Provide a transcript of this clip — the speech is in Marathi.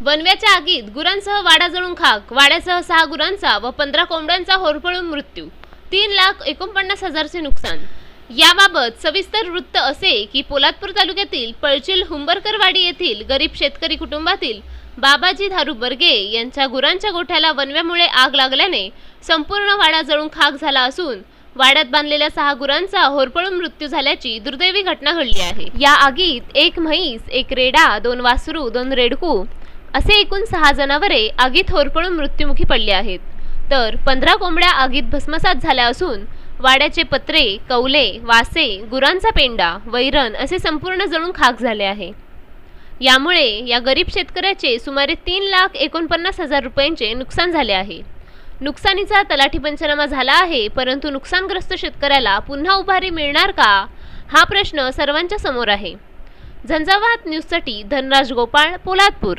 वनव्याच्या आगीत गुरांसह वाडा जळून खाक. वाड्यासह सहा गुरांचा व पंधरा कोंबड्यांचा होरपळून मृत्यू. तीन लाख एकोणपन्नास हजारचे नुकसान. याबाबत सविस्तर वृत्त असे की पोलादपूर तालुक्यातील पळचिल हुंबरकरवाडी येथील गरीब शेतकरी कुटुंबातील बाबाजी धारू बर्गे यांच्या गुरांच्या गोठ्याला वनव्यामुळे आग लागल्याने संपूर्ण वाडा जळून खाक झाला असून वाड्यात बांधलेल्या सहा गुरांचा होरपळून मृत्यू झाल्याची दुर्दैवी घटना घडली आहे. या आगीत एक म्हैस एक रेडा दोन वासरू दोन रेडकू असे एकूण सहा जनावरे आगीत होरपळून मृत्युमुखी पडली आहेत. तर पंधरा कोंबड्या आगीत भस्मसात झाल्या असून वाड्याचे पत्रे कौले वासे गुरांचा पेंडा वैरण असे संपूर्ण जळून खाक झाले आहे. यामुळे या गरीब शेतकऱ्याचे सुमारे तीन लाख एकोणपन्नास हजार रुपयांचे नुकसान झाले आहे. नुकसानीचा तलाठी पंचनामा झाला आहे परंतु नुकसानग्रस्त शेतकऱ्याला पुन्हा उभारी मिळणार का? हा प्रश्न सर्वांच्या समोर आहे. झंझावात न्यूजसाठी धनराज गोपाळ पोलादपूर.